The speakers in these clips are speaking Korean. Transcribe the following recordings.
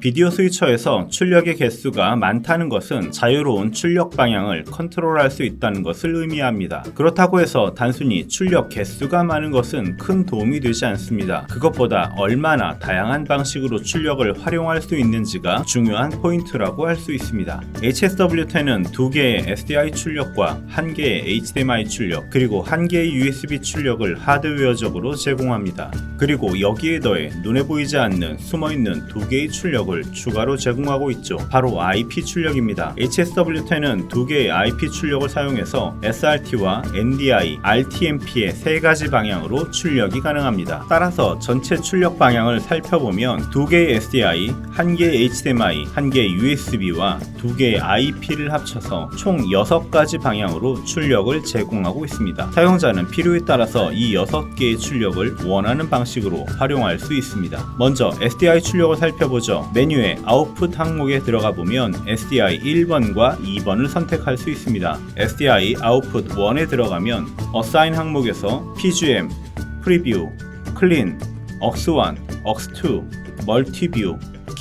비디오 스위처에서 출력의 개수가 많다는 것은 자유로운 출력 방향을 컨트롤할 수 있다는 것을 의미합니다. 그렇다고 해서 단순히 출력 개수가 많은 것은 큰 도움이 되지 않습니다. 그것보다 얼마나 다양한 방식으로 출력을 활용할 수 있는지가 중요한 포인트라고 할 수 있습니다. HSW10은 두 개의 SDI 출력과 한 개의 HDMI 출력, 그리고 한 개의 USB 출력을 하드웨어적으로 제공합니다. 그리고 여기에 더해 눈에 보이지 않는 숨어있는 두 개의 출력 을 추가로 제공하고 있죠. 바로 IP 출력입니다. HSW10은 두 개의 IP 출력을 사용해서 SRT와 NDI, RTMP의 세 가지 방향으로 출력이 가능합니다. 따라서 전체 출력 방향을 살펴보면 두 개의 SDI, 한 개의 HDMI, 한 개의 USB와 두 개의 IP를 합쳐서 총 6가지 방향으로 출력을 제공하고 있습니다. 사용자는 필요에 따라서 이 6개의 출력을 원하는 방식으로 활용할 수 있습니다. 먼저 SDI 출력을 살펴보죠. 메뉴의 아웃풋 항목에 들어가 보면 SDI 1번과 2번을 선택할 수 있습니다. SDI 아웃풋 1에 들어가면 Assign 항목에서 PGM, 프리뷰, 클린, aux1, aux2, 멀티뷰,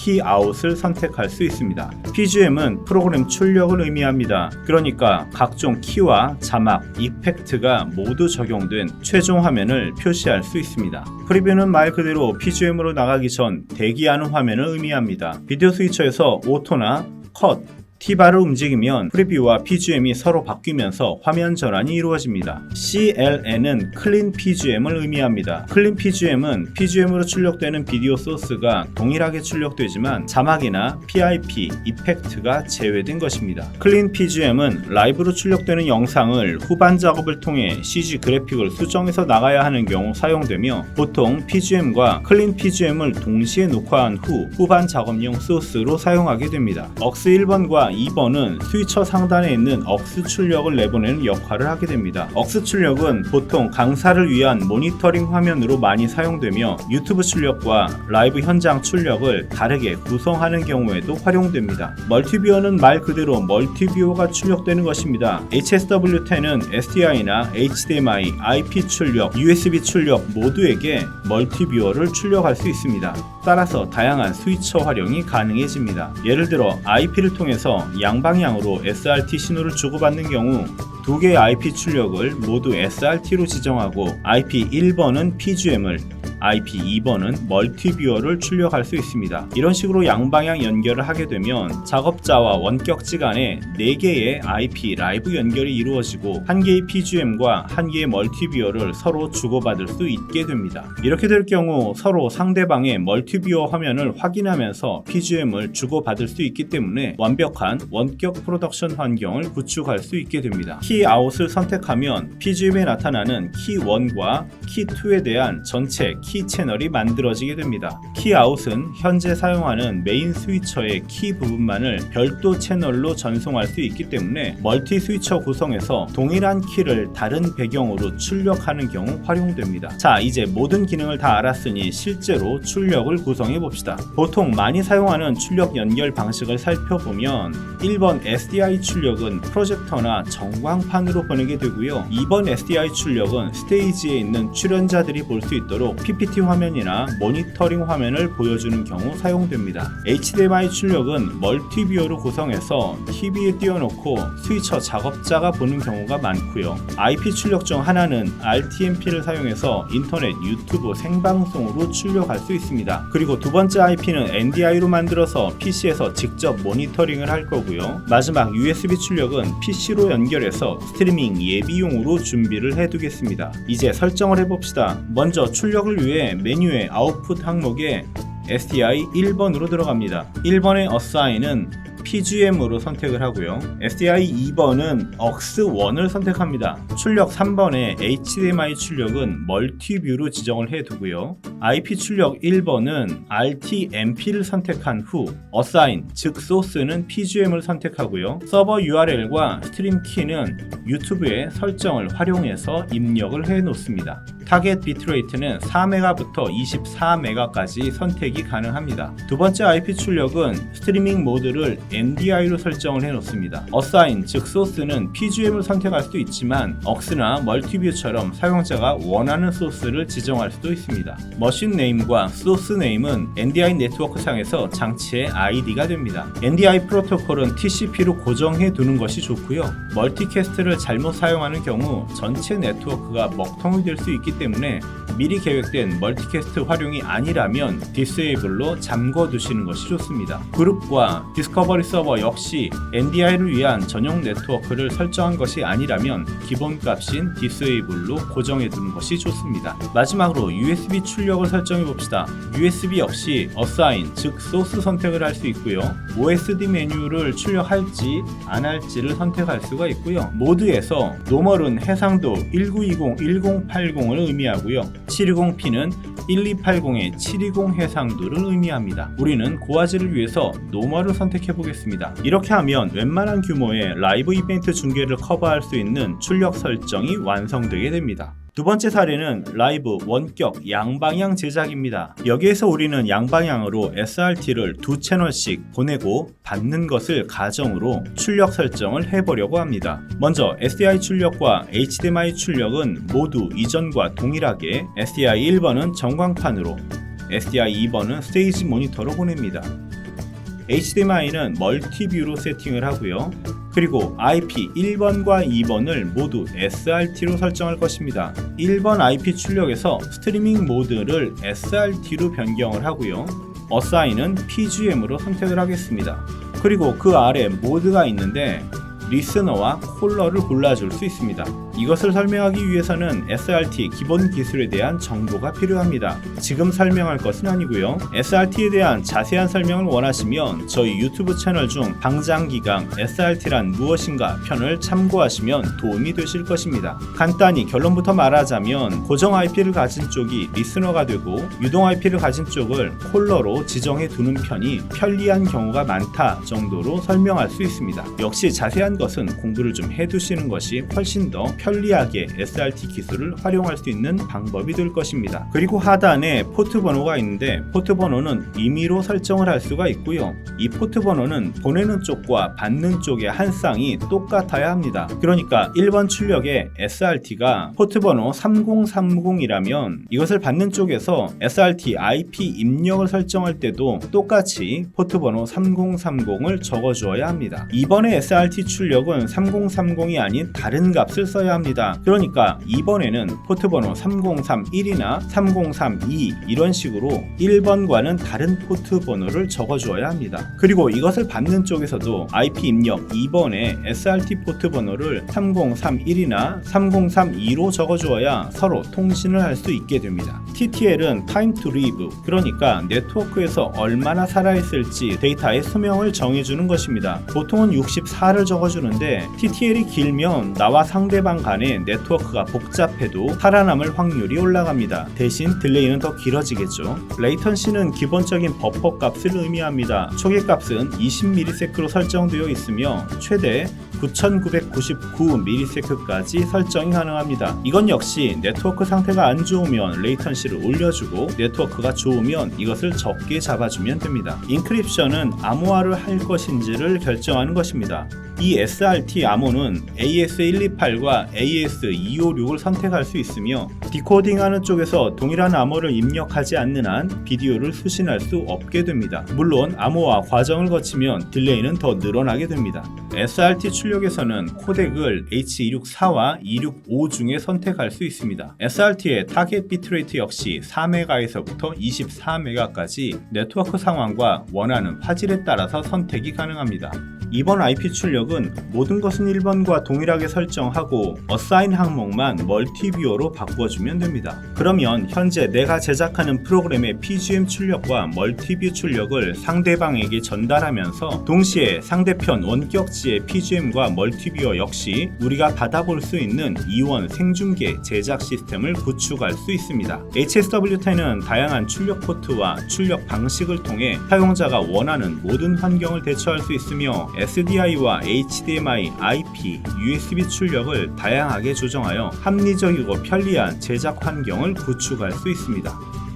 키아웃을 선택할 수 있습니다. PGM은 프로그램 출력을 의미합니다. 그러니까 각종 키와 자막, 이펙트가 모두 적용된 최종 화면을 표시할 수 있습니다. 프리뷰는 말 그대로 PGM으로 나가기 전 대기하는 화면을 의미합니다. 비디오 스위처에서 오토나 컷, T바를 움직이면 프리뷰와 PGM이 서로 바뀌면서 화면 전환이 이루어집니다. CLN은 클린 PGM을 의미합니다. 클린 PGM은 PGM으로 출력되는 비디오 소스가 동일하게 출력되지만 자막이나 PIP, 이펙트가 제외된 것입니다. 클린 PGM은 라이브로 출력되는 영상을 후반 작업을 통해 CG 그래픽을 수정해서 나가야 하는 경우 사용되며 보통 PGM과 클린 PGM을 동시에 녹화한 후 후반 작업용 소스로 사용하게 됩니다. 억스 1번과 2번은 스위처 상단에 있는 억스 출력을 내보내는 역할을 하게 됩니다. 억스 출력은 보통 강사를 위한 모니터링 화면으로 많이 사용되며 유튜브 출력과 라이브 현장 출력을 다르게 구성하는 경우에도 활용됩니다. 멀티뷰어는 말 그대로 멀티뷰어가 출력되는 것입니다. HSW10은 SDI나 HDMI, IP 출력, USB 출력 모두에게 멀티뷰어를 출력할 수 있습니다. 따라서 다양한 스위처 활용이 가능해집니다. 예를 들어 IP를 통해서 양방향으로 SRT 신호를 주고받는 경우 두 개의 IP 출력을 모두 SRT로 지정하고 IP 1번은 PGM을 IP 2번은 멀티뷰어를 출력할 수 있습니다. 이런 식으로 양방향 연결을 하게 되면 작업자와 원격지 간에 4개의 IP 라이브 연결이 이루어지고 한 개의 PGM과 한 개의 멀티뷰어를 서로 주고받을 수 있게 됩니다. 이렇게 될 경우 서로 상대방의 멀티뷰어 화면을 확인하면서 PGM을 주고받을 수 있기 때문에 완벽한 원격 프로덕션 환경을 구축할 수 있게 됩니다. 키 아웃을 선택하면 PGM에 나타나는 키 1과 키 2에 대한 전체 키 채널이 만들어지게 됩니다. 키 아웃은 현재 사용하는 메인 스위처의 키 부분만을 별도 채널로 전송할 수 있기 때문에 멀티 스위처 구성에서 동일한 키를 다른 배경으로 출력하는 경우 활용됩니다. 자, 이제 모든 기능을 다 알았으니 실제로 출력을 구성해 봅시다. 보통 많이 사용하는 출력 연결 방식을 살펴보면 1번 SDI 출력은 프로젝터나 전광판으로 보내게 되고요. 2번 SDI 출력은 스테이지에 있는 출연자들이 볼 수 있도록 PPT 화면이나 모니터링 화면을 보여주는 경우 사용됩니다. HDMI 출력은 멀티뷰어로 구성해서 TV에 띄워놓고 스위처 작업자가 보는 경우가 많고요. IP 출력 중 하나는 RTMP를 사용해서 인터넷, 유튜브 생방송으로 출력할 수 있습니다. 그리고 두 번째 IP는 NDI로 만들어서 PC에서 직접 모니터링을 할 거고요. 마지막 USB 출력은 PC로 연결해서 스트리밍 예비용으로 준비를 해두겠습니다. 이제 설정을 해봅시다. 먼저 출력을 위해 메뉴의 아웃풋 항목에 SDI 1번으로 들어갑니다. 1번의 Assign은 PGM으로 선택을 하고요. SDI 2번은 aux1을 선택합니다. 출력 3번의 HDMI 출력은 멀티뷰로 지정을 해두고요. IP 출력 1번은 RTMP를 선택한 후 assign 즉 소스는 PGM을 선택하고요. 서버 URL과 스트림 키는 유튜브의 설정을 활용해서 입력을 해 놓습니다. 타겟 비트레이트는 4메가부터 24메가까지 선택이 가능합니다. 두 번째 IP 출력은 스트리밍 모드를 NDI로 설정을 해놓습니다. 어사인 즉 소스는 PGM을 선택할 수도 있지만 억스나 멀티뷰처럼 사용자가 원하는 소스를 지정할 수도 있습니다. 머신 네임과 소스 네임은 NDI 네트워크 상에서 장치의 ID가 됩니다. NDI 프로토콜은 TCP로 고정해 두는 것이 좋고요. 멀티캐스트를 잘못 사용하는 경우 전체 네트워크가 먹통이 될 수 있기 때문에 미리 계획된 멀티캐스트 활용이 아니라면 디스에이블로 잠궈 두시는 것이 좋습니다. 그룹과 디스커버리 서버 역시 NDI를 위한 전용 네트워크를 설정한 것이 아니라면 기본 값인 디스에이블로 고정해 두는 것이 좋습니다. 마지막으로 USB 출력을 설정해 봅시다. USB 역시 어사인 즉 소스 선택을 할 수 있고요. OSD 메뉴를 출력할지 안 할지를 선택할 수가 있고요. 모드에서 노멀은 해상도 1920, 1080을 의미하고요. 720p는 1280의 720 해상도를 의미합니다. 우리는 고화질을 위해서 노멀을 선택해 보겠습니다. 이렇게 하면 웬만한 규모의 라이브 이벤트 중계를 커버할 수 있는 출력 설정이 완성되게 됩니다. 두 번째 사례는 라이브 원격 양방향 제작입니다. 여기에서 우리는 양방향으로 SRT를 두 채널씩 보내고 받는 것을 가정으로 출력 설정을 해보려고 합니다. 먼저 SDI 출력과 HDMI 출력은 모두 이전과 동일하게 SDI 1번은 전광판으로 SDI 2번은 스테이지 모니터로 보냅니다. HDMI는 멀티뷰로 세팅을 하고요. 그리고 IP 1번과 2번을 모두 SRT로 설정할 것입니다. 1번 IP 출력에서 스트리밍 모드를 SRT로 변경을 하고요. 어사인은 PGM으로 선택을 하겠습니다. 그리고 그 아래 모드가 있는데 리스너와 콜러를 골라줄 수 있습니다. 이것을 설명하기 위해서는 SRT 기본 기술에 대한 정보가 필요합니다. 지금 설명할 것은 아니고요. SRT에 대한 자세한 설명을 원하시면 저희 유튜브 채널 중 방장기강 SRT란 무엇인가 편을 참고하시면 도움이 되실 것입니다. 간단히 결론부터 말하자면 고정 IP를 가진 쪽이 리스너가 되고 유동 IP를 가진 쪽을 콜러로 지정해 두는 편이 편리한 경우가 많다 정도로 설명할 수 있습니다. 역시 자세한 것은 공부를 좀 해두시는 것이 훨씬 더 편리하게 SRT 기술을 활용할 수 있는 방법이 될 것입니다. 그리고 하단에 포트 번호가 있는데 포트 번호는 임의로 설정을 할 수가 있고요. 이 포트 번호는 보내는 쪽과 받는 쪽의 한 쌍이 똑같아야 합니다. 그러니까 1번 출력의 SRT가 포트 번호 3030이라면 이것을 받는 쪽에서 SRT IP 입력을 설정할 때도 똑같이 포트 번호 3030을 적어 주어야 합니다. 이번에 SRT 출력은 3030이 아닌 다른 값을 써야 합니다. 그러니까 이번에는 포트 번호 3031이나 3032 이런 식으로 1번과는 다른 포트 번호를 적어 주어야 합니다. 그리고 이것을 받는 쪽에서도 IP 입력 2번에 SRT 포트 번호를 3031이나 3032로 적어 주어야 서로 통신을 할 수 있게 됩니다. TTL은 Time to Live 그러니까 네트워크에서 얼마나 살아있을지 데이터의 수명을 정해주는 것입니다. 보통은 64를 적어주는데 TTL이 길면 나와 상대방 간의 네트워크가 복잡해도 살아남을 확률이 올라갑니다. 대신 딜레이는 더 길어지겠죠. 레이턴시는 기본적인 버퍼 값을 의미합니다. 초기 값은 20ms로 설정되어 있으며 최대 9999ms까지 설정이 가능합니다. 이건 역시 네트워크 상태가 안 좋으면 레이턴시를 올려주고 네트워크가 좋으면 이것을 적게 잡아주면 됩니다. 인크립션은 암호화를 할 것인지를 결정하는 것입니다. 이 SRT 암호는 AS128과 AS256을 선택할 수 있으며 디코딩하는 쪽에서 동일한 암호를 입력하지 않는 한 비디오를 수신할 수 없게 됩니다. 물론 암호화 과정을 거치면 딜레이는 더 늘어나게 됩니다. SRT 출력에서는 코덱을 H264와 265 중에 선택할 수 있습니다. SRT의 타겟 비트레이트 역시 4메가에서부터 24메가까지 네트워크 상황과 원하는 화질에 따라서 선택이 가능합니다. 이번 IP 출력은 모든 것은 1번과 동일하게 설정하고 어사인 항목만 멀티뷰어로 바꿔주면 됩니다. 그러면 현재 내가 제작하는 프로그램의 PGM 출력과 멀티뷰 출력을 상대방에게 전달하면서 동시에 상대편 원격지의 PGM과 멀티뷰어 역시 우리가 받아볼 수 있는 이원 생중계 제작 시스템을 구축할 수 있습니다. HSW10은 다양한 출력 포트와 출력 방식을 통해 사용자가 원하는 모든 환경을 대처할 수 있으며 SDI와 HDMI, IP, USB 출력을 다양하게 조정하여 합리적이고 편리한 제작 환경을 구축할 수 있습니다.